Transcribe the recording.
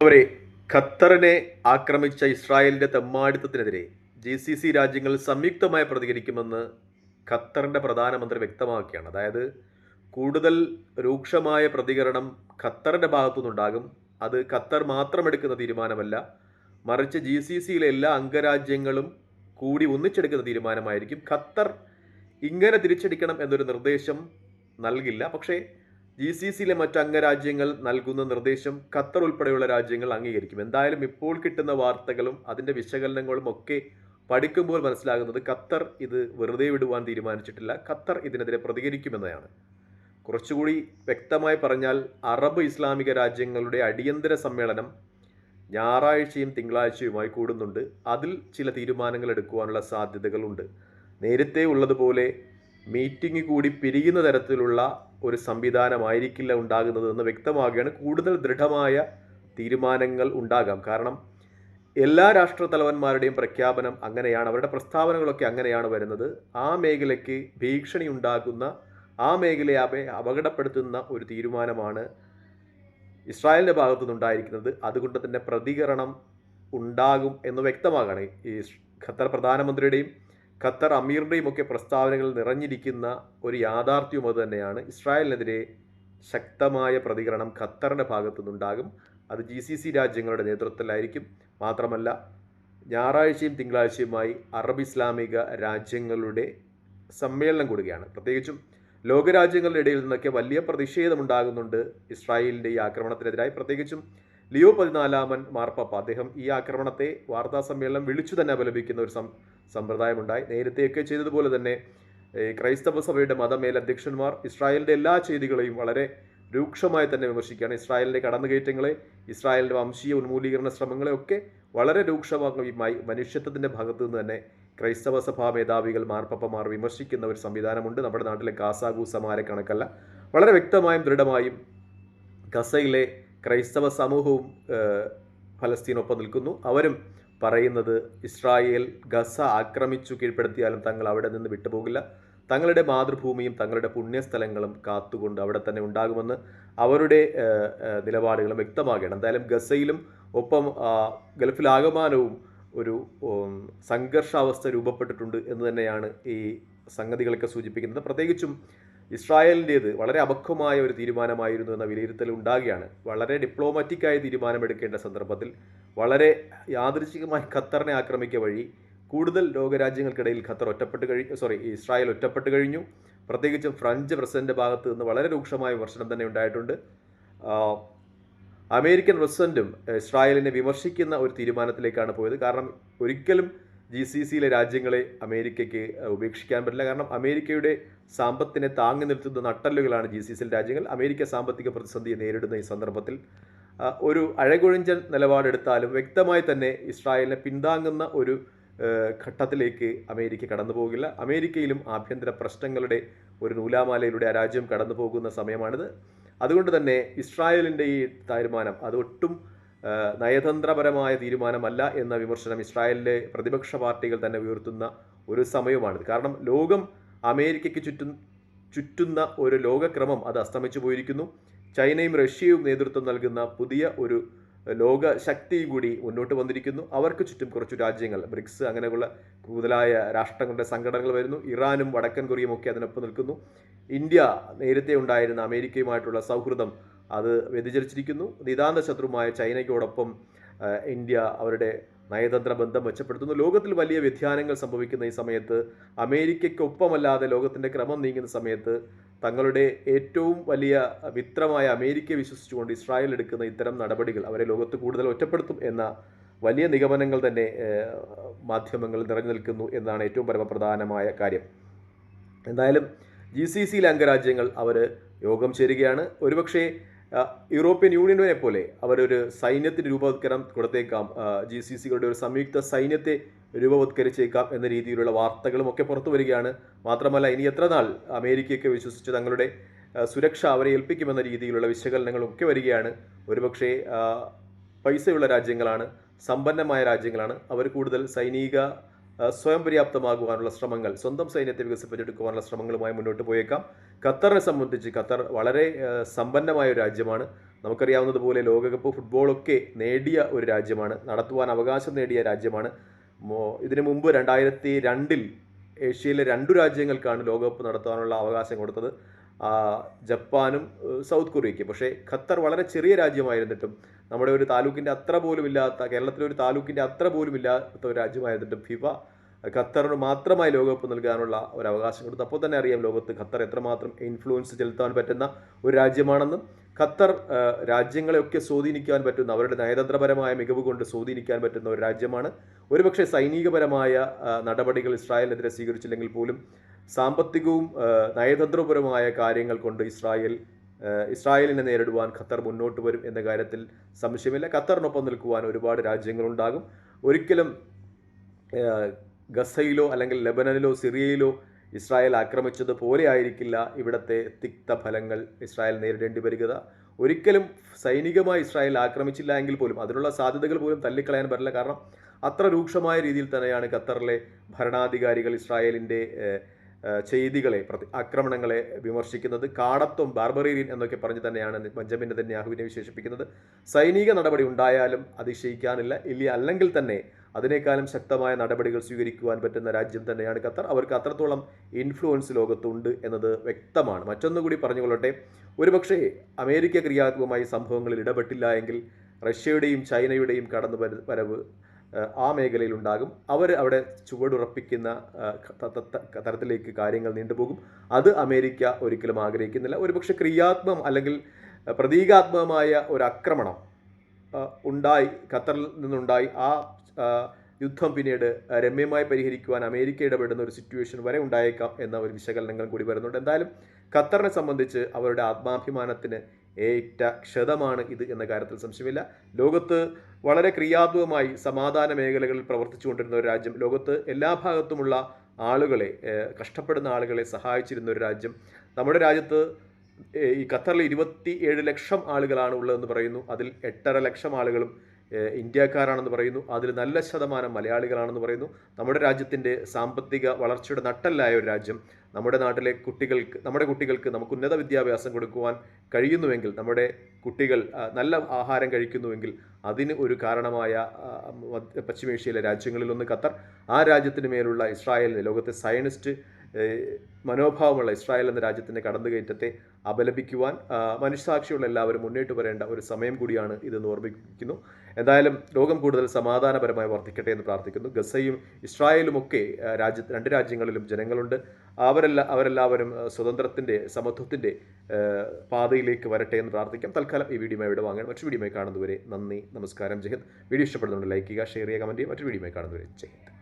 അവരെ ഖത്തറിനെ ആക്രമിച്ച ഇസ്രായേലിന്റെ തെമ്മാടിത്തത്തിനെതിരെ ജി സി സി രാജ്യങ്ങൾ സംയുക്തമായി പ്രതികരിക്കുമെന്ന് ഖത്തറിന്റെ പ്രധാനമന്ത്രി വ്യക്തമാക്കുകയാണ്. അതായത് കൂടുതൽ രൂക്ഷമായ പ്രതികരണം ഖത്തറിന്റെ ഭാഗത്തുനിന്നുണ്ടാകും. അത് ഖത്തർ മാത്രം എടുക്കുന്ന തീരുമാനമല്ല മറിച്ച് ജി സി സിയിലെ എല്ലാ അംഗരാജ്യങ്ങളും കൂടി ഒന്നിച്ചെടുക്കുന്ന തീരുമാനമായിരിക്കും. ഖത്തർ ഇങ്ങനെ തിരിച്ചടിക്കണം എന്നൊരു നിർദ്ദേശം നൽകില്ല. പക്ഷേ ജി സി സിയിലെ മറ്റ് അംഗരാജ്യങ്ങൾ നൽകുന്ന നിർദ്ദേശം ഖത്തർ ഉൾപ്പെടെയുള്ള രാജ്യങ്ങൾ അംഗീകരിക്കും. എന്തായാലും ഇപ്പോൾ കിട്ടുന്ന വാർത്തകളും അതിന്റെ വിശകലനങ്ങളും ഒക്കെ പഠിക്കുമ്പോൾ മനസ്സിലാകുന്നത് ഖത്തർ ഇത് വെറുതെ വിടുവാൻ തീരുമാനിച്ചിട്ടില്ല. ഖത്തർ ഇതിനെതിരെ പ്രതികരിക്കുമെന്നതാണ്. കുറച്ചുകൂടി വ്യക്തമായി പറഞ്ഞാൽ അറബ് ഇസ്ലാമിക രാജ്യങ്ങളുടെ അടിയന്തര സമ്മേളനം ഞായറാഴ്ചയും തിങ്കളാഴ്ചയുമായി കൂടുന്നുണ്ട്. അതിൽ ചില തീരുമാനങ്ങൾ എടുക്കുവാനുള്ള സാധ്യതകളുണ്ട്. നേരത്തെ ഉള്ളതുപോലെ മീറ്റിംഗ് കൂടി പിരിയുന്ന തരത്തിലുള്ള ഒരു സംവിധാനമായിരിക്കില്ല ഉണ്ടാകുന്നത് എന്ന് വ്യക്തമാകുകയാണ്. കൂടുതൽ ദൃഢമായ തീരുമാനങ്ങൾ ഉണ്ടാകാം. കാരണം എല്ലാ രാഷ്ട്ര തലവന്മാരുടെയും പ്രഖ്യാപനം അങ്ങനെയാണ്. അവരുടെ പ്രസ്താവനകളൊക്കെ അങ്ങനെയാണ് വരുന്നത്. ആ മേഖലയ്ക്ക് ഭീഷണി ഉണ്ടാകുന്ന ആ മേഖലയെ അപ അപകടപ്പെടുത്തുന്ന ഒരു തീരുമാനമാണ് ഇസ്രായേലിന്റെ ഭാഗത്തു നിന്നുണ്ടായിരിക്കുന്നത് അതുകൊണ്ട് തന്നെ പ്രതികരണം ഉണ്ടാകും എന്ന് വ്യക്തമാകണേ. ഈ ഖത്തർ പ്രധാനമന്ത്രിയുടെയും ഖത്തർ അമീറിന്റെയും ഒക്കെ പ്രസ്താവനകൾ നിറഞ്ഞിരിക്കുന്ന ഒരു യാഥാർത്ഥ്യവും അത് തന്നെയാണ്. ഇസ്രായേലിനെതിരെ ശക്തമായ പ്രതികരണം ഖത്തറിന്റെ ഭാഗത്തു നിന്നുണ്ടാകും. അത് ജി സി സി രാജ്യങ്ങളുടെ നേതൃത്വത്തിലായിരിക്കും. മാത്രമല്ല ഞായറാഴ്ചയും തിങ്കളാഴ്ചയുമായി അറബ് ഇസ്ലാമിക രാജ്യങ്ങളുടെ സമ്മേളനം കൂടുകയാണ്. പ്രത്യേകിച്ചും ലോകരാജ്യങ്ങളുടെ ഇടയിൽ നിന്നൊക്കെ വലിയ പ്രതിഷേധമുണ്ടാകുന്നുണ്ട് ഇസ്രായേലിന്റെ ഈ ആക്രമണത്തിനെതിരായി. പ്രത്യേകിച്ചും ലിയോ പതിനാലാമൻ മാർപ്പാപ്പ അദ്ദേഹം ഈ ആക്രമണത്തെ വാർത്താ സമ്മേളനം വിളിച്ചു തന്നെ അപലപിക്കുന്ന ഒരു സമ്പ്രദായമുണ്ടായി. നേരത്തെയൊക്കെ ചെയ്തതുപോലെ തന്നെ ക്രൈസ്തവ സഭയുടെ മതമേലധ്യക്ഷന്മാർ ഇസ്രായേലിന്റെ എല്ലാ ചെയ്തികളെയും വളരെ രൂക്ഷമായി തന്നെ വിമർശിക്കുകയാണ്. ഇസ്രായേലിന്റെ കടന്നുകയറ്റങ്ങളെ ഇസ്രായേലിന്റെ വംശീയ ഉന്മൂലീകരണ ശ്രമങ്ങളെ ഒക്കെ വളരെ രൂക്ഷമായി മനുഷ്യത്വത്തിന്റെ ഭാഗത്തു നിന്ന് തന്നെ ക്രൈസ്തവ സഭാ മേധാവികൾ മാർപ്പപ്പമാർ വിമർശിക്കുന്ന ഒരു സംവിധാനമുണ്ട്. നമ്മുടെ നാട്ടിലെ കാസാഗു സമാരെ കണക്കല്ല. വളരെ വ്യക്തമായും ദൃഢമായും ഗസയിലെ ക്രൈസ്തവ സമൂഹവും ഫലസ്തീനൊപ്പം നിൽക്കുന്നു. അവരും പറയുന്നത് ഇസ്രായേൽ ഗസ ആക്രമിച്ചു കീഴ്പ്പെടുത്തിയാലും തങ്ങൾ അവിടെ നിന്ന് വിട്ടുപോകില്ല. തങ്ങളുടെ മാതൃഭൂമിയും തങ്ങളുടെ പുണ്യസ്ഥലങ്ങളും കാത്തുകൊണ്ട് അവിടെ തന്നെ ഉണ്ടാകുമെന്ന് അവരുടെ നിലപാടുകളും വ്യക്തമാകണം. എന്തായാലും ഗസയിലും ഒപ്പം ഗൾഫിലാകമാനവും ഒരു സംഘർഷാവസ്ഥ രൂപപ്പെട്ടിട്ടുണ്ട് എന്ന് തന്നെയാണ് ഈ സംഗതികളൊക്കെ സൂചിപ്പിക്കുന്നത്. പ്രത്യേകിച്ചും ഇസ്രായേലിന്റേത് വളരെ അപക്വമായ ഒരു തീരുമാനമായിരുന്നു എന്ന വിലയിരുത്തൽ ഉണ്ടാകുകയാണ്. വളരെ ഡിപ്ലോമാറ്റിക്കായ തീരുമാനമെടുക്കേണ്ട സന്ദർഭത്തിൽ വളരെ യാദൃശികമായി ഖത്തറിനെ ആക്രമിക്കുക വഴി കൂടുതൽ ലോകരാജ്യങ്ങൾക്കിടയിൽ ഖത്തർ ഒറ്റപ്പെട്ട് കഴിഞ്ഞു സോറി ഇസ്രായേൽ ഒറ്റപ്പെട്ട് കഴിഞ്ഞു. പ്രത്യേകിച്ചും ഫ്രഞ്ച് പ്രസിഡന്റ് ഭാഗത്ത് നിന്ന് വളരെ രൂക്ഷമായ വിമർശനം തന്നെ ഉണ്ടായിട്ടുണ്ട്. അമേരിക്കൻ പ്രസിഡന്റും ഇസ്രായേലിനെ വിമർശിക്കുന്ന ഒരു തീരുമാനത്തിലേക്കാണ് പോയത്. കാരണം ഒരിക്കലും ജി സി സിയിലെ രാജ്യങ്ങളെ അമേരിക്കയ്ക്ക് ഉപേക്ഷിക്കാൻ പറ്റില്ല. കാരണം അമേരിക്കയുടെ സാമ്പത്തിനെ താങ്ങി നിർത്തുന്ന നട്ടല്ലുകളാണ് ജി സി സിയിൽ രാജ്യങ്ങൾ. അമേരിക്ക സാമ്പത്തിക പ്രതിസന്ധിയെ നേരിടുന്ന ഈ സന്ദർഭത്തിൽ ഒരു അഴകൊഴിഞ്ചൻ നിലപാടെടുത്താലും വ്യക്തമായി തന്നെ ഇസ്രായേലിനെ പിന്താങ്ങുന്ന ഒരു ഘട്ടത്തിലേക്ക് അമേരിക്ക കടന്നു പോകില്ല. അമേരിക്കയിലും ആഭ്യന്തര പ്രശ്നങ്ങളുടെ ഒരു നൂലാമാലയിലൂടെ ആ രാജ്യം കടന്നു പോകുന്ന സമയമാണിത്. അതുകൊണ്ട് തന്നെ ഇസ്രായേലിന്റെ ഈ തീരുമാനം അത് ഒട്ടും നയതന്ത്രപരമായ തീരുമാനമല്ല എന്ന വിമർശനം ഇസ്രായേലിലെ പ്രതിപക്ഷ പാർട്ടികൾ തന്നെ ഉയർത്തുന്ന ഒരു സമയമാണിത്. കാരണം ലോകം അമേരിക്കയ്ക്ക് ചുറ്റും ചുറ്റുന്ന ഒരു ലോകക്രമം അത് അസ്തമിച്ചു പോയിരിക്കുന്നു. ചൈനയും റഷ്യയും നേതൃത്വം നൽകുന്ന പുതിയ ഒരു ലോക ശക്തി കൂടി മുന്നോട്ട് വന്നിരിക്കുന്നു. അവർക്ക് ചുറ്റും കുറച്ച് രാജ്യങ്ങൾ ബ്രിക്സ് അങ്ങനെയുള്ള കൂടുതലായ രാഷ്ട്രങ്ങളുടെ സംഘടനകൾ വരുന്നു. ഇറാനും വടക്കൻ കൊറിയയും ഒക്കെ അതിനൊപ്പം നിൽക്കുന്നു. ഇന്ത്യ നേരത്തെ ഉണ്ടായിരുന്ന അമേരിക്കയുമായിട്ടുള്ള സൗഹൃദം അത് വ്യതിചരിച്ചിരിക്കുന്നു നിതാന്ത ശത്രുമായ ചൈനയ്ക്കോടൊപ്പം ഇന്ത്യ അവരുടെ നയതന്ത്ര ബന്ധം മെച്ചപ്പെടുത്തുന്നു. ലോകത്തിൽ വലിയ വ്യതിയാനങ്ങൾ സംഭവിക്കുന്ന ഈ സമയത്ത് അമേരിക്കയ്ക്കൊപ്പമല്ലാതെ ലോകത്തിന്റെ ക്രമം നീങ്ങുന്ന സമയത്ത് തങ്ങളുടെ ഏറ്റവും വലിയ മിത്രമായ അമേരിക്കയെ വിശ്വസിച്ചുകൊണ്ട് ഇസ്രായേൽ എടുക്കുന്ന ഇത്തരം നടപടികൾ അവരെ ലോകത്ത് കൂടുതൽ ഒറ്റപ്പെടുത്തും എന്ന വലിയ നിഗമനങ്ങൾ തന്നെ മാധ്യമങ്ങൾ നിറഞ്ഞു നിൽക്കുന്നു എന്നാണ് ഏറ്റവും പരമപ്രധാനമായ കാര്യം. എന്തായാലും ജി സി സിയിലെ അംഗരാജ്യങ്ങൾ അവർ യോഗം ചേരുകയാണ്. ഒരുപക്ഷേ യൂറോപ്യൻ യൂണിയനെ പോലെ അവരൊരു സൈന്യത്തിന് രൂപവത്കരണം കൊടുത്തേക്കാം. ജി സി സികളുടെ ഒരു സംയുക്ത സൈന്യത്തെ രൂപവത്കരിച്ചേക്കാം എന്ന രീതിയിലുള്ള വാർത്തകളും ഒക്കെ പുറത്തു വരികയാണ്. മാത്രമല്ല ഇനി എത്ര നാൾ അമേരിക്കയൊക്കെ വിശ്വസിച്ച് തങ്ങളുടെ സുരക്ഷ അവരെ ഏൽപ്പിക്കുമെന്ന രീതിയിലുള്ള വിശകലനങ്ങളും ഒക്കെ വരികയാണ്. ഒരുപക്ഷേ പൈസയുള്ള രാജ്യങ്ങളാണ് സമ്പന്നമായ രാജ്യങ്ങളാണ്. അവർ കൂടുതൽ സൈനിക സ്വയം പര്യാപ്തമാകുവാനുള്ള ശ്രമങ്ങൾ സ്വന്തം സൈന്യത്തെ വികസിപ്പിച്ചെടുക്കുവാനുള്ള ശ്രമങ്ങളുമായി മുന്നോട്ട് പോയേക്കാം. ഖത്തറിനെ സംബന്ധിച്ച് ഖത്തർ വളരെ സമ്പന്നമായ ഒരു രാജ്യമാണ്. നമുക്കറിയാവുന്നതുപോലെ ലോകകപ്പ് ഫുട്ബോളൊക്കെ നേടിയ ഒരു രാജ്യമാണ് നടത്തുവാൻ അവകാശം നേടിയ രാജ്യമാണ്. ഇതിനു മുമ്പ് രണ്ടായിരത്തി രണ്ടിൽ ഏഷ്യയിലെ രണ്ടു രാജ്യങ്ങൾക്കാണ് ലോകകപ്പ് നടത്താനുള്ള അവകാശം കൊടുത്തത്. ജപ്പാനും സൗത്ത് കൊറിയയ്ക്ക്. പക്ഷേ ഖത്തർ വളരെ ചെറിയ രാജ്യമായിരുന്നിട്ടും നമ്മുടെ ഒരു താലൂക്കിന്റെ അത്ര പോലും ഇല്ലാത്ത കേരളത്തിലെ ഒരു താലൂക്കിന്റെ അത്ര പോലും ഇല്ലാത്ത ഒരു രാജ്യമായിരുന്നിട്ടും ഫിഫ ഖത്തറിന് മാത്രമായി ലോകകപ്പ് നൽകാനുള്ള ഒരു അവകാശം കൊടുത്തു. അപ്പോൾ തന്നെ അറിയാം ലോകത്ത് ഖത്തർ എത്രമാത്രം ഇൻഫ്ലുവൻസ് ചെലുത്താൻ പറ്റുന്ന ഒരു രാജ്യമാണെന്നും ഖത്തർ രാജ്യങ്ങളെയൊക്കെ സ്വാധീനിക്കാൻ പറ്റുന്ന അവരുടെ നയതന്ത്രപരമായ മികവ് കൊണ്ട് സ്വാധീനിക്കാൻ പറ്റുന്ന ഒരു രാജ്യമാണ്. ഒരുപക്ഷെ സൈനികപരമായ നടപടികൾ ഇസ്രായേലിനെതിരെ സ്വീകരിച്ചില്ലെങ്കിൽ പോലും സാമ്പത്തികവും നയതന്ത്രപരവുമായ കാര്യങ്ങൾ കൊണ്ട് ഇസ്രായേൽ ഇസ്രായേലിനെ നേരിടുവാൻ ഖത്തർ മുന്നോട്ട് വരും എന്ന കാര്യത്തിൽ സംശയമില്ല. ഖത്തറിനൊപ്പം നിൽക്കുവാൻ ഒരുപാട് രാജ്യങ്ങളുണ്ടാകും. ഒരിക്കലും ഗസയിലോ അല്ലെങ്കിൽ ലെബനനിലോ സിറിയയിലോ ഇസ്രായേൽ ആക്രമിച്ചത് പോലെ ആയിരിക്കില്ല ഇവിടുത്തെ തിക്ത ഫലങ്ങൾ ഇസ്രായേൽ നേരിടേണ്ടി വരിക. ഒരിക്കലും സൈനികമായി ഇസ്രായേൽ ആക്രമിച്ചില്ല എങ്കിൽ പോലും അതിനുള്ള സാധ്യതകൾ പോലും തള്ളിക്കളയാൻ പറ്റില്ല. കാരണം അത്ര രൂക്ഷമായ രീതിയിൽ തന്നെയാണ് ഖത്തറിലെ ഭരണാധികാരികൾ ഇസ്രായേലിന്റെ ചെയ്തികളെ പ്രതി ആക്രമണങ്ങളെ വിമർശിക്കുന്നത് കാടത്വം ബാർബറീരിൻ എന്നൊക്കെ പറഞ്ഞ് തന്നെയാണ് ബെഞ്ചമിൻ നെതന്യാഹുവിനെ വിശേഷിപ്പിക്കുന്നത്. സൈനിക നടപടി ഉണ്ടായാലും അതിശയിക്കാനില്ല. ഇല്ല അല്ലെങ്കിൽ തന്നെ അതിനേക്കാളും ശക്തമായ നടപടികൾ സ്വീകരിക്കുവാൻ പറ്റുന്ന രാജ്യം തന്നെയാണ് ഖത്തർ. അവർക്ക് അത്രത്തോളം ഇൻഫ്ലുവൻസ് ലോകത്തുണ്ട് എന്നത് വ്യക്തമാണ്. മറ്റൊന്നുകൂടി പറഞ്ഞുകൊള്ളട്ടെ ഒരുപക്ഷേ അമേരിക്ക ക്രിയാത്മകമായി സംഭവങ്ങളിൽ ഇടപെട്ടില്ല എങ്കിൽ റഷ്യയുടെയും ചൈനയുടെയും കടന്നു വരവ് ആ മേഖലയിലുണ്ടാകും. അവർ അവിടെ ചുവടുറപ്പിക്കുന്ന തരത്തിലേക്ക് കാര്യങ്ങൾ നീണ്ടുപോകും. അത് അമേരിക്ക ഒരിക്കലും ആഗ്രഹിക്കുന്നില്ല. ഒരുപക്ഷെ ക്രിയാത്മകം അല്ലെങ്കിൽ പ്രതീകാത്മകമായ ഒരു ആക്രമണം ഉണ്ടായി ഖത്തറിൽ നിന്നുണ്ടായി ആ, യുദ്ധം പിന്നീട് രമ്യമായി പരിഹരിക്കുവാൻ അമേരിക്ക ഇടപെടുന്ന ഒരു സിറ്റുവേഷൻ വരെ ഉണ്ടായേക്കാം എന്ന ഒരു വിശകലനങ്ങൾ കൂടി വരുന്നുണ്ട്. എന്തായാലും ഖത്തറിനെ സംബന്ധിച്ച് അവരുടെ ആത്മാഭിമാനത്തിന് ഏറ്റ ക്ഷതമാണ് ഇത് എന്ന കാര്യത്തിൽ സംശയമില്ല. ലോകത്ത് വളരെ ക്രിയാത്മകമായി സമാധാന മേഖലകളിൽ പ്രവർത്തിച്ചുകൊണ്ടിരുന്ന ഒരു രാജ്യം ലോകത്ത് എല്ലാ ഭാഗത്തുമുള്ള ആളുകളെ കഷ്ടപ്പെടുന്ന ആളുകളെ സഹായിച്ചിരുന്ന ഒരു രാജ്യം. നമ്മുടെ രാജ്യത്ത് ഈ ഖത്തറിൽ ഇരുപത്തി ഏഴ് ലക്ഷം ആളുകളാണ് ഉള്ളതെന്ന് പറയുന്നു. അതിൽ എട്ടര ലക്ഷം ആളുകളും ഇന്ത്യക്കാരാണെന്ന് പറയുന്നു. അതിൽ നല്ല ശതമാനം മലയാളികളാണെന്ന് പറയുന്നു. നമ്മുടെ രാജ്യത്തിന്റെ സാമ്പത്തിക വളർച്ചയുടെ നട്ടല്ലായ ഒരു രാജ്യം. നമ്മുടെ നാട്ടിലെ കുട്ടികൾക്ക് നമ്മുടെ കുട്ടികൾക്ക് നമുക്ക് ഉന്നത വിദ്യാഭ്യാസം കൊടുക്കുവാൻ കഴിയുന്നുവെങ്കിൽ നമ്മുടെ കുട്ടികൾ നല്ല ആഹാരം കഴിക്കുന്നുവെങ്കിൽ അതിന് ഒരു കാരണമായ പശ്ചിമേഷ്യയിലെ രാജ്യങ്ങളിലൊന്ന് ഖത്തർ. ആ രാജ്യത്തിന് മേലുള്ള ഇസ്രായേലിന് ലോകത്തെ സയനിസ്റ്റ് മനോഭാവമുള്ള ഇസ്രായേൽ എന്ന രാജ്യത്തിന്റെ കടന്നുകയറ്റത്തെ അപലപിക്കുവാൻ മനുഷ്യസാക്ഷിയുള്ള എല്ലാവരും മുന്നോട്ട് വരേണ്ട ഒരു സമയം കൂടിയാണ് ഇതെന്ന് ഓർമ്മിപ്പിക്കുന്നു എന്തായാലും ലോകം കൂടുതൽ സമാധാനപരമായി വർദ്ധിക്കട്ടെ എന്ന് പ്രാർത്ഥിക്കുന്നു. ഗസയും ഇസ്രായേലുമൊക്കെ രാജ്യ രണ്ട് രാജ്യങ്ങളിലും ജനങ്ങളുണ്ട്. അവരെല്ലാ അവരെല്ലാവരും സ്വതന്ത്രത്തിന്റെ സമത്വത്തിന്റെ പാതയിലേക്ക് വരട്ടെ എന്ന് പ്രാർത്ഥിക്കാം. തൽക്കാലം ഈ വീഡിയോ ഇവിടെ വാങ്ങാൻ മറ്റൊരു വീഡിയോ കാണുന്നതുവരെ നന്ദി നമസ്കാരം ജയ് വീഡിയോ ഇഷ്ടപ്പെടുന്നുണ്ട് ലൈക്ക് ചെയ്യുക ഷെയർ ചെയ്യുക കമന്റ് ചെയ്യുക. മറ്റു വീഡിയോ കാണുന്നതുവരെ ജയ്